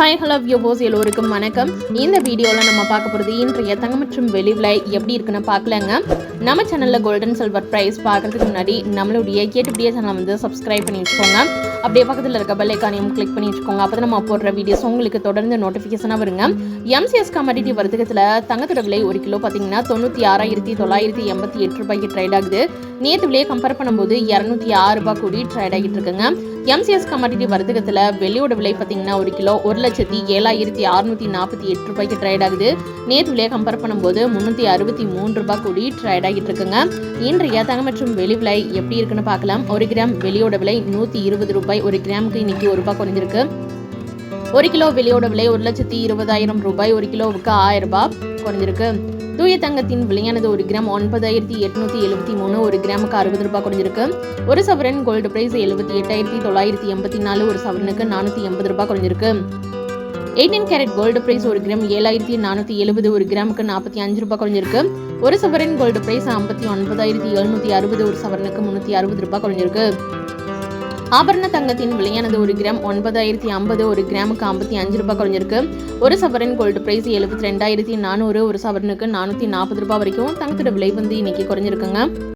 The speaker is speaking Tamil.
ஹாய் ஹலோ வியூவோஸ் எல்லோருக்கும் வணக்கம். இந்த வீடியோவில் நம்ம பார்க்க போகிறது இன்றைய தங்கம் மற்றும் வெளி விலை எப்படி இருக்குன்னு பார்க்கலங்க. நம்ம சேனலில் கோல்டன் சில்வர் ப்ரைஸ் பார்க்கறதுக்கு முன்னாடி நம்மளுடைய கேட்டுப்படியே சேனலை வந்து சப்ஸ்கிரைப் பண்ணி வச்சுக்கோங்க. அப்படியே பக்கத்தில் இருக்க பெல்லைக்கானையும் கிளிக் பண்ணி வச்சுக்கோங்க. அப்போ நம்ம போடுற வீடியோஸ் உங்களுக்கு தொடர்ந்து நோட்டிஃபிகேஷனாக வருங்க. எம்சிஎஸ் கமாடிட்டி வர்த்தகத்தில் தங்கத்தோட விலை ஒரு கிலோ பார்த்தீங்கன்னா தொண்ணூற்றி ஆறாயிரத்தி தொள்ளாயிரத்தி எண்பத்தி எட்டு ரூபாய்க்கு ட்ரேட் ஆகுது. நேற்று விலையை கம்பேர் பண்ணும்போது இரநூத்தி ஆறு ரூபாய் கூடி ட்ரேட் ஆகிட்டு இருக்குங்க. எம்சிஎஸ் கமாடிட்டி வர்த்தகத்தில் வெள்ளியோட விலை பார்த்தீங்கன்னா ஒரு கிலோ ஒரு லட்சத்தி ஏழாயிரத்தி அறுநூத்தி நாற்பத்தி எட்டு ரூபாய்க்கு ட்ரேட் ஆகுது. நேற்று விலையை கம்பேர் பண்ணும்போது முந்நூற்றி அறுபத்தி மூணு ரூபாய் கூடி ட்ரேட் ஆகிட்டு இருக்குங்க. இன்றைய தங்க மற்றும் வெளி விலை எப்படி இருக்குன்னு பார்க்கலாம். ஒரு கிராம் வெளியோட விலை நூற்றி இருபது ரூபாய் ஒரு கிராமுக்கு இன்னைக்கு ஒரு ரூபாய் குறைஞ்சிருக்கு. ஒரு கிலோ வெளியோட விலை ஒரு லட்சத்தி இருபதாயிரம் ரூபாய் ஒரு கிலோவுக்கு ஆயிரம் ரூபாய் குறைஞ்சிருக்கு. தூய தங்கத்தின் விலையானது ஒரு கிராம் ஒன்பதாயிரத்தி எட்நூத்தி எழுபத்தி மூணு ஒரு கிராமுக்கு அறுபது ரூபாய் குறைஞ்சிருக்கு. ஒரு சவரன் கோல்டு பிரைஸ் எழுபத்தி எட்டாயிரத்தி தொள்ளாயிரத்தி எண்பத்தி நாலு ஒரு சவரனுக்கு நானூற்றி எண்பது ரூபாய் குறைஞ்சிருக்கு. எயிட்டீன் கேரட் கோல்டு பிரைஸ் ஒரு கிராம் ஏழாயிரத்தி நானூற்றி எழுபது ஒரு கிராமுக்கு நாற்பத்தி அஞ்சு ரூபாய் குறைஞ்சிருக்கு. ஒரு சவரன் கோல்டு பிரைஸ் ஐம்பத்தி ஒன்பதாயிரத்தி எழுநூற்றி அறுபது ஒரு சவரனுக்கு முந்நூற்றி அறுபது ரூபாய் குறைஞ்சிருக்கு. ஆபரண தங்கத்தின் விலையானது ஒரு கிராம் ஒன்பதாயிரத்தி ஐம்பது ஒரு கிராமுக்கு ஐம்பத்தி அஞ்சு ரூபாய் குறைஞ்சிருக்கு. ஒரு சவரன் கோல்டு பிரைஸ் எழுபத்தி ரெண்டாயிரத்தி நானூறு ஒரு சவரனுக்கு நானூற்றி நாற்பது ரூபாய் வரைக்கும் தங்கத்தோட விலை வந்து இன்னைக்கு குறைஞ்சிருக்குங்க.